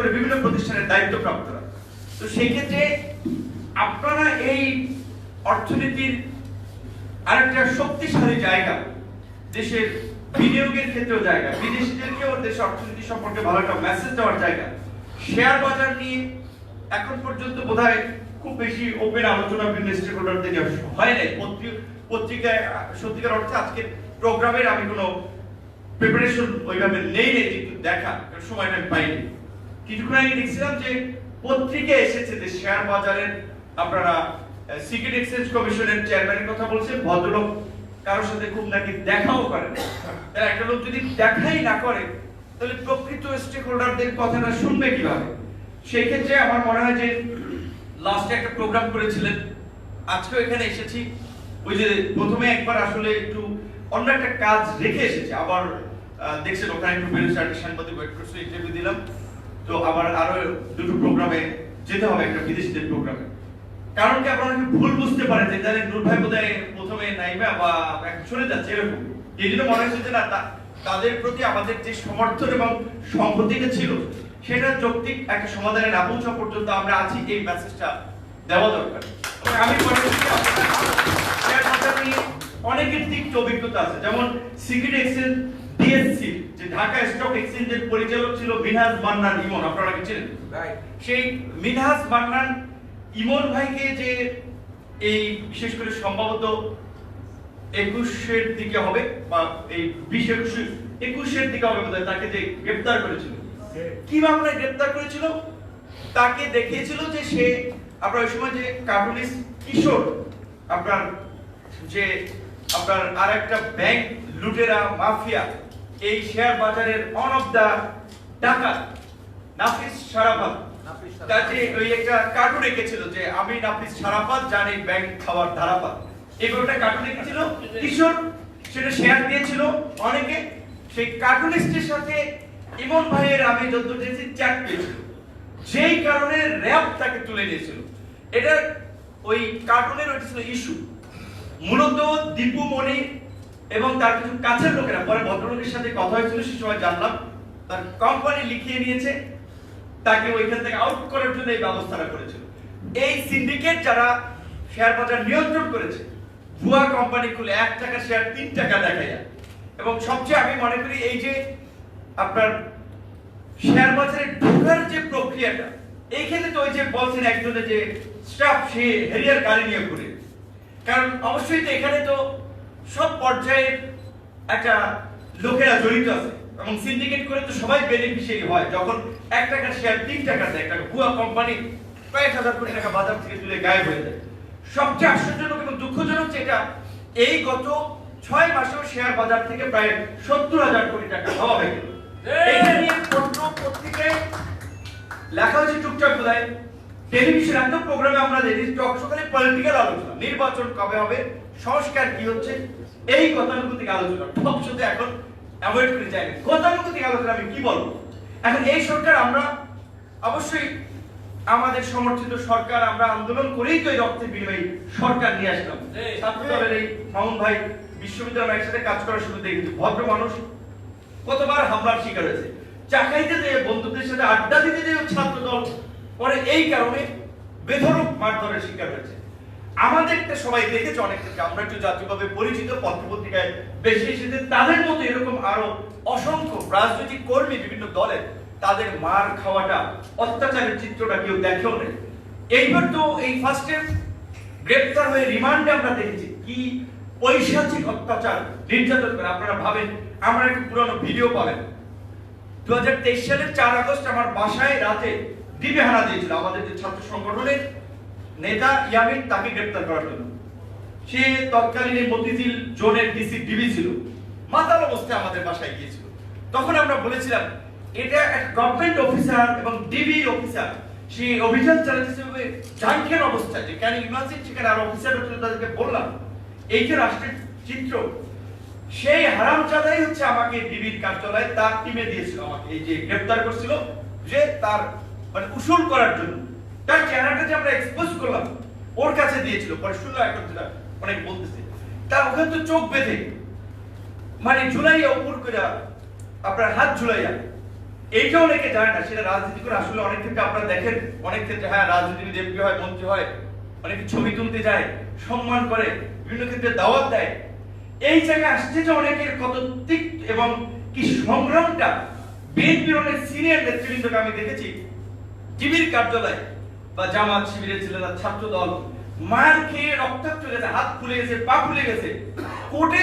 করে বিভিন্ন প্রতিষ্ঠানের দায়িত্বপ্রাপ্তরা। তো সেই ক্ষেত্রে আপনারা এই অর্থনীতির আরেকটা শক্তিশালী জায়গা, দেশের বিনিয়োগের ক্ষেত্রেও জায়গা, বিদেশিদেরকেও দেশের অর্থনীতি সম্পর্কে ভালো একটা মেসেজ দেওয়ার জায়গা। শেয়ার বাজার নিয়ে এখন পর্যন্ত বোধহয় খুব বেশি ওপেন আলোচনা বিভিন্ন স্টেক হোল্ডারদের হয় নাই। পত্রিকায়, সত্যিকার অর্থে আজকের প্রোগ্রামের আমি কোনো প্রিপারেশন ওইভাবে নেই নেই একটু দেখা সময়টা আমি পাইনি। কিছুক্ষণ আগে দেখছিলাম যে পত্রিকায় এসেছে যে শেয়ার বাজারের, আপনারা সিক্রেট এক্সচেঞ্জ কমিশনের চেয়ারম্যানের কথা বলছেন ভদ্রলোক কারোর সাথে খুব নাকি দেখাও করেন তাহলে একটা লোক যদি দেখাই না করে, তাহলে প্রকৃত স্টেক হোল্ডারদের কথাটা শুনবে কীভাবে? সেই ক্ষেত্রে আমার মনে হয় যে লাস্টে একটা প্রোগ্রাম করেছিলেন। আজকেও এখানে এসেছি। ওই যে প্রথমে একবার আসলে একটু অন্য একটা কাজ রেখে এসেছি। আবার দেখছেন, ওখানে একটু বেরোচ্ছে একটা সাংবাদিক ওয়েট ইন্টারভিউ দিলাম। তো আবার আরও দুটো প্রোগ্রামে যেতে হবে, একটা বিদেশিদের প্রোগ্রামে কারণ কি আপনারা ভুল বুঝতে পারেন যে তাহলে নূর ভাই বোধহয় প্রথমে নাইবা বা চলে যাচ্ছে এরকম। এই জন্য মনে হচ্ছে যে না তাদের প্রতি আমাদের যে সমর্থন এবং সম্পত্তিটা ছিল, সেটা যৌক্তিক একটা সমাধানে না পৌঁছা পর্যন্ত আমরা আছি, এই মেসেজটা দেওয়া দরকার। আমি মনে অনেকের দিক অভিজ্ঞতা আছে। যেমন সিক্রেট এক্সচেঞ্জ ডিএসসি যে ঢাকা স্টক এক্সচেঞ্জের পরিচালক ছিল মিনহাজ মান্নান ইমন আপনারা কি চিনেন? সেই মিনহাজ মান্নান ইমন ভাইকে যে এই বিশেষ করে সম্ভবত একুশের দিকে হবে বা এই বিশ একুশ একুশের দিকে হবে বোধহয় তাকে যে গ্রেপ্তার করেছিল। কি মামলায় গ্রেপ্তার করেছিল? তাকে দেখিয়েছিল যে সে আপনার ওই সময় যে কার্টুনিস্ট কিশোর আপনার যে আপনার আর একটা ব্যাংক লুটেরা মাফিয়া এই শেয়ার বাজারের অন অফ দা ডাকাত নাফিস সারাফাত। যে ওই একটা কার্টুন এঁকেছিল যে আমি নাফিস সারাফাত জানি ব্যাংক খাওয়ার ধারাপাত। এই গল্পটা কার্টুন এঁকেছিল। কিশোর সেটা শেয়ার দিয়েছিল অনেকে। সেই কার্টুনিস্টের সাথে ইমন ভাইয়ের আমি যত দেখেছি চ্যাট পেয়েছিল যেই কারণে র্যাব তাকে তুলে নিয়েছিল। এটা ওই কার্টুনের ওইটা ছিল ইস্যু মূলত দীপু মণি এবং তার কিছু কাছের লোকেরা, পরে ভদ্রলোকের সাথে কথা হয়েছিল, সে সময় জানলাম, তার কোম্পানি লিখিয়ে নিয়েছে, তাকে ওইখান থেকে আউট করার জন্য এই ব্যবস্থাটা করেছিল। এই সিন্ডিকেট যারা শেয়ার বাজার নিয়ন্ত্রণ করেছে, ভুয়া কোম্পানি খুলে এক টাকা শেয়ার তিন টাকা দেখা যায় এবং সবচেয়ে আমি মনে করি এই যে আপনার শেয়ার বাজারে ঢোকার যে প্রক্রিয়াটা, এই ক্ষেত্রে তো ওই যে বলছেন একজনের যে স্টাফ সে হেরিয়ার গাড়ি নিয়ে ঘুরে। কারণ অবশ্যই তো এখানে তো সব পর্যায়ের একটা লোকেরা জড়িত আছে এবং সিন্ডিকেট করে তো সবাই বেনিফিশিয়ারি হয়। যখন এক টাকা শেয়ার তিন টাকা দেয় একটা ভুয়া কোম্পানি কয়েক হাজার কোটি টাকা বাজার থেকে তুলে গায়েব হয়ে যায়। সবচেয়ে আশ্চর্যজনক এবং দুঃখজনক যেটা এই গত ছয় মাসেও শেয়ার বাজার থেকে প্রায় সত্তর হাজার কোটি টাকা হওয়া হয়ে গেল। এটা নিয়ে পত্র পত্রিকায় লেখা হয়েছে টুকটাক বোধহয় টেলিভিশন এত প্রোগ্রামে আমরা দেখি টক সকালে পলিটিক্যাল আলোচনা। নির্বাচন কবে হবে? সংস্কার কি হচ্ছে? এই গতানুগতিক আলোচনা টক শুধু এখন অ্যাভয়েড করে যায় গতানুগতিক আলোচনা আমি কি বলব? এখন এই সরকার আমরা অবশ্যই আমাদের সমর্থিত সরকার আমরা আন্দোলন করেই তো এই রক্তের বিনিময়ে সরকার নিয়ে আসলাম। ছাত্র দলের এই মামুন ভাই বিশ্ববিদ্যালয় একসাথে কাজ করার সুযোগ দেখেছি। ভদ্র মানুষ কতবার হামলার শিকার হয়েছে। চা খাইতে যে বন্ধুদের সাথে আড্ডা দিতে যে ছাত্র দল পরে এই কারণে বেধরক মারধরের শিকার হয়েছে। আমাদেরটা সবাই দেখেছে অনেক থেকে আমরা একটু জাতীয়ভাবে পরিচিত, পত্রপত্রিকায় বেশি এসেছে। তাদের মতো এরকম আরও অসংখ্য রাজনৈতিক কর্মী বিভিন্ন দলের, তাদের মার খাওয়াটা, অত্যাচারের চিত্রটা কেউ দেখেও নেই। এইবার তো এই ফার্স্টে গ্রেপ্তার হয়ে রিমান্ডে আমরা দেখেছি কি পৈশাচিক অত্যাচার নির্যাতন করে। আপনারা ভাবেন, আমরা একটু পুরনো ভিডিও পাবেন। দু হাজার তেইশ সালের চার আগস্ট আমার বাসায় রাতে দিবে হানা দিয়েছিল আমাদের যে ছাত্র সংগঠনের নেতা ইয়ামিন তাকে গ্রেপ্তার করার জন্য। সে তৎকালীন মতিঝিল জোনের ডিসি ডিবি ছিল। মাতাল অবস্থায় আমাদের বাসায় গিয়েছিল। তখন আমরা বলেছিলাম, এটা গভর্নমেন্ট অফিসার এবং ডিবি অফিসার সে অভিযান চালাচ্ছে জাঙ্কের অবস্থায়। যে কেন ইমাজিন, সেখানে আর অফিসার তাদেরকে বললাম, এই যে রাষ্ট্রের চিত্র, সেই হারামজাদাই হচ্ছে আমাকে ডিবির কার্যালয়ে তার টিমে দিয়েছিল আমাকে। এই যে গ্রেফতার করছিল, যে তার মানে উসুল করার জন্য। তার চেহারাটা যে আমরা এক্সপোজ করলাম, ওর কাছে দিয়েছিল। পরে শুনলাম এখন যেটা অনেক বলতেছে। তার ওখানে তো চোখ বেঁধে মানে ঝুলাইয়া উপর করে আপনার হাত ঝুলাইয়া এইটা অনেকে জানে না, সেটা রাজনীতি করে আসলে অনেক ক্ষেত্রে আপনারা দেখেন, অনেক ক্ষেত্রে হ্যাঁ রাজনীতিবিদ এমপি হয়, মন্ত্রী হয়, অনেকে ছবি তুলতে যায়, সম্মান করে, বিভিন্ন ক্ষেত্রে দাওয়াত দেয়। এই জায়গায় আসছে যে অনেকের কত তিক এবং কি সংগ্রামটা, বিএনপির অনেক সিনিয়র নেতৃবৃন্দকে আমি দেখেছি, টিভির কার্যালয়। বা জামাত শিবিরের ছেলেরা ছাত্র দল মার খেয়ে রক্তাক্ত গেছে, হাত ফুলে গেছে, পা ফুলে গেছে।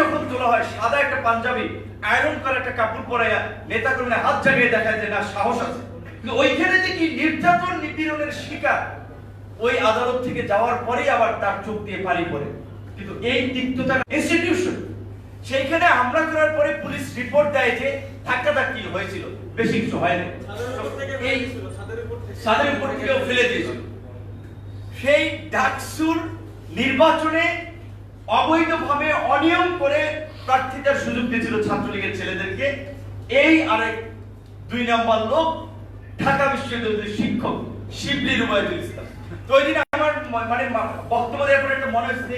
যখন তোলা হয় সাদা একটা পাঞ্জাবি আয়রন করা একটা কাপড় পরাইয়া নেতা কর্মীরা হাত জাগিয়ে দেখায় যে না, সাহস আছে। কিন্তু ওইখানে যে কি নির্যাতন নিপীড়নের শিকার, ওই আদালত থেকে যাওয়ার পরেই আবার তার চোখ দিয়ে পানি পড়ে। কিন্তু এই তিক্ততা ইনস্টিটিউশন সেইখানে হামলা করার পরে পুলিশ রিপোর্ট দেয় যে ধাক্কা ধাক্কি হয়েছিল। বেশি কিছু হয়নি। সাদের উপর থেকেও ফেলে দিয়েছিল। সেই ডাকসুর নির্বাচনে অবৈধভাবে অনিয়ম করে প্রার্থিতার সুযোগ দিয়েছিল ছাত্রলীগের ছেলেদেরকে। এই আরেক দুই নম্বর লোক ঢাকা বিশ্ববিদ্যালয়ের শিক্ষক শিবলি রুবায়তুল ইসলাম। তো ওই দিন আমার মানে বক্তব্য দেওয়ার পরে একটা মনে হচ্ছে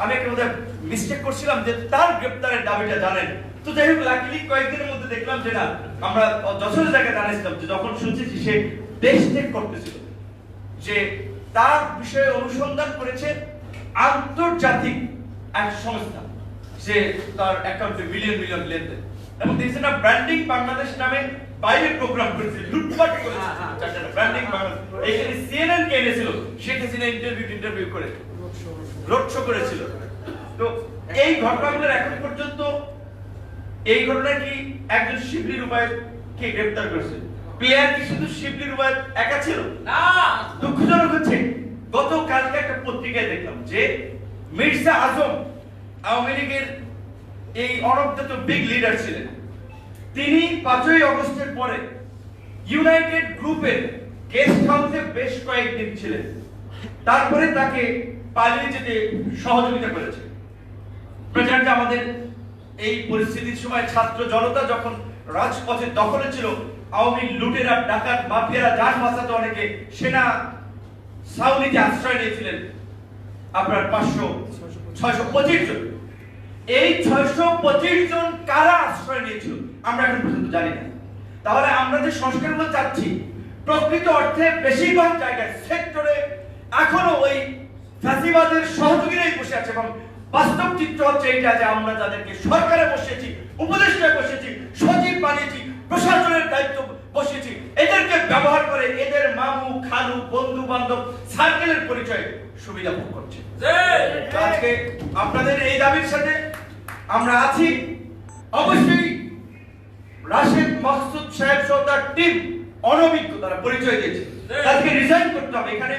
আমি একটা বোধহয় মিস্টেক করছিলাম যে তার গ্রেপ্তারের দাবিটা জানেন। তো যাই হোক লাকিলি কয়েকদিনের মধ্যে দেখলাম যে না আমরা যশোর জায়গায় জানিয়েছিলাম যে যখন শুনছি সে দেশ ত্যাগ করতেছিল যে তার বিষয়ে অনুসন্ধান করেছে আন্তর্জাতিক এক সংস্থা সে তার অ্যাকাউন্টে মিলিয়ন মিলিয়ন লেনদেন। এবং দেখছে না ব্র্যান্ডিং বাংলাদেশ নামে বাইরে প্রোগ্রাম করেছে লুটপাট করেছে। ব্র্যান্ডিং বাংলাদেশ এখানে সিএনএন কে এনেছিল? শেখ হাসিনা ইন্টারভিউ ইন্টারভিউ করে। রোড শো করেছিল। তো এই ঘটনাগুলোর এখন পর্যন্ত এই ঘটনা কি একজন শিবলি রূপায় কে গ্রেফতার করেছে? প্লেয়ার কি শুধু শিবলি রূপায় একা ছিল? না। দুঃখজনক হচ্ছে গতকালকে একটা পত্রিকায় দেখলাম যে মির্জা আজম আওয়ামী লীগের এই অনবদ্যত বিগ লিডার ছিলেন। তিনি পাঁচই অগস্টের পরে ইউনাইটেড গ্রুপের গেস্ট হাউসে বেশ কয়েকদিন ছিলেন। তারপরে তাকে পালিয়ে যেতে সহযোগিতা করেছে। যে আমাদের এই পরিস্থিতির সময় ছাত্র জনতা যখন রাজপথে দখলে ছিল, আওয়ামী লুটেরা, ডাকাত, মাফিয়ারা যান বাঁচাতে অনেকে সেনা সাউনিতে আশ্রয় নিয়েছিলেন, আপনার পাঁচশো, ছয়শো পঁচিশ জন। এই ছয়শো পঁচিশ জন কারা আশ্রয় নিয়েছিল, আমরা এখন পর্যন্ত জানি না। তাহলে আমরা যে সংস্কারগুলো চাচ্ছি, প্রকৃত অর্থে বেশিরভাগ জায়গায়, সেক্টরে এখনও ওই ফ্যাসিবাদের সহযোগীরাই বসে আছে এবং বাস্তব চিত্র হচ্ছে এইটা যে আমরা যাদেরকে সরকারে বসেছি উপদেষ্টায় বসেছি সচিব বানিয়েছি প্রশাসনের দায়িত্ব বসেছি এদেরকে ব্যবহার করে এদের মামু খালু বন্ধু বান্ধব সার্কেলের পরিচয় সুবিধা ভোগ করছে। আজকে আপনাদের এই দাবির সাথে আমরা আছি। অবশ্যই রাশেদ মাকসুদ সাহেব সহ টিম অনভিজ্ঞ তারা পরিচয় দিয়েছে। তাদেরকে রিজাইন করতে হবে। এখানে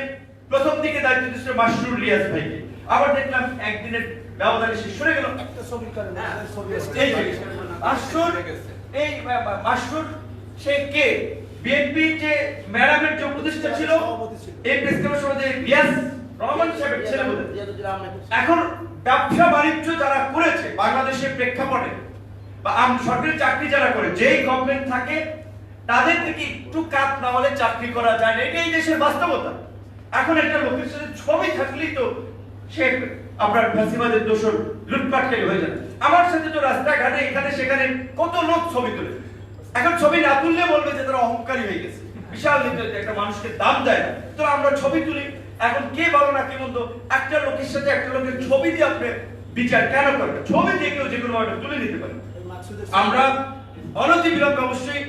প্রথম দিকে দায়িত্ব দিয়েছিল মাসরুর রিয়াজ ভাইকে আবার দেখলাম একদিনের ব্যবধানে শেষ সরে গেল। এই যে মাসরুর এই মা- মা- মাসরুর সে কে? বিএনপি যে ম্যাডামের যে উপদেষ্টা ছিল এই প্রেস কনফারেন্সে রিয়াজ রহমান সাহেবের ছেলে বলে। এখন ব্যবসা বাণিজ্য যারা করেছে বাংলাদেশের প্রেক্ষাপটে বা আম সরকারি চাকরি যারা করে যেই গভর্নমেন্ট থাকে তাদের থেকে একটু কাজ না হলে চাকরি করা যায় না। এটাই দেশের বাস্তবতা। এখন একটা লোকের সাথে ছবি থাকলেই তো সে আপনার ফ্যাসিবাদের দোষর লুটপাটকারী হয়ে যাবে। আমার সাথে তো রাস্তাঘাটে এখানে সেখানে কত লোক ছবি তোলে। এখন ছবি না তুললে বলবে যে তারা অহংকারী হয়ে গেছে। বিশাল একটা মানুষকে দাম দেয় তো আমরা ছবি তুলি। এখন কে না একটা লোকের সাথে একটা লোকের ছবি দিয়ে আপনি বিচার কেন করবেন? ছবি দিয়ে কেউ যে কোনো তুলে নিতে পারে। আমরা অনতি অবশ্যই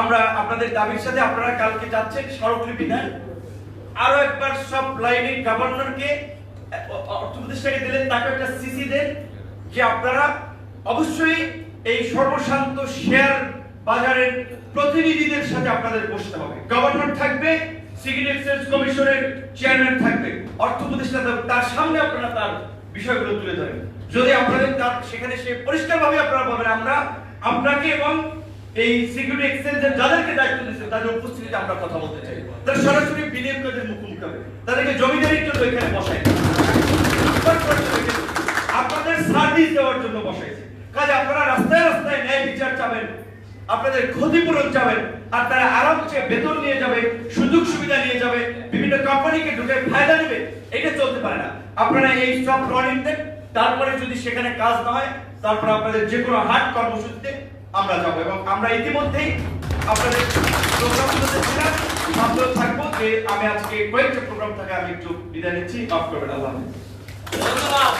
আমরা আপনাদের দাবির সাথে আপনারা কালকে যাচ্ছেন স্মারকলিপি দেন আরও একবার সব লাইনে গভর্নরকে অর্থ উপদেষ্টাকে দিলেন, তাকে একটা সিসি দেন, যে আপনারা অবশ্যই এই সর্বশান্ত শেয়ার বাজারের প্রতিনিধিদের সাথে আপনাদের বসতে হবে। গভর্নর থাকবে, সিকিউরিটি এক্সচেঞ্জ কমিশনের চেয়ারম্যান থাকবে অর্থ থাকবে তার সামনে আপনারা তার বিষয়গুলো তুলে ধরেন। যদি আপনাদের তার, সেখানে সে পরিষ্কারভাবে আপনারা বলবেন আমরা আপনাকে এবং এই সিকিউরিটি এক্সচেঞ্জের যাদেরকে দায়িত্ব দিচ্ছে, তাদের উপস্থিতিতে আমরা কথা বলতে চাই। তারা সরাসরি বিনিয়োগকারীদের মুখোমুখি হবে। তাদেরকে জমিদারির জন্য এখানে বসাই আপনাদের সার্ভিস দেওয়ার জন্য বসাইছে আপনারা রাস্তায় রাস্তায় ন্যায় বিচার চাবেন, আপনাদের ক্ষতিপূরণ চাবেন, আর তারা আরামসে বেতন নিয়ে যাবে, সুযোগ সুবিধা নিয়ে যাবে, বিভিন্ন কোম্পানিকে ঢুকে ফায়দা নেবে, এটা চলতে পারে না। আপনারা এই সব দেন তারপরে যদি সেখানে কাজ না হয়, তারপর আপনাদের যে কোনো হাট কর্মসূচিতে আমরা যাব এবং আমরা ইতিমধ্যেই আপনাদের প্রোগ্রাম থাকব যে আমি আজকে কয়েকটা প্রোগ্রাম থেকে আমি একটু বিদায় নিচ্ছি। মাফ করবেন, আল্লাহ ধন্যবাদ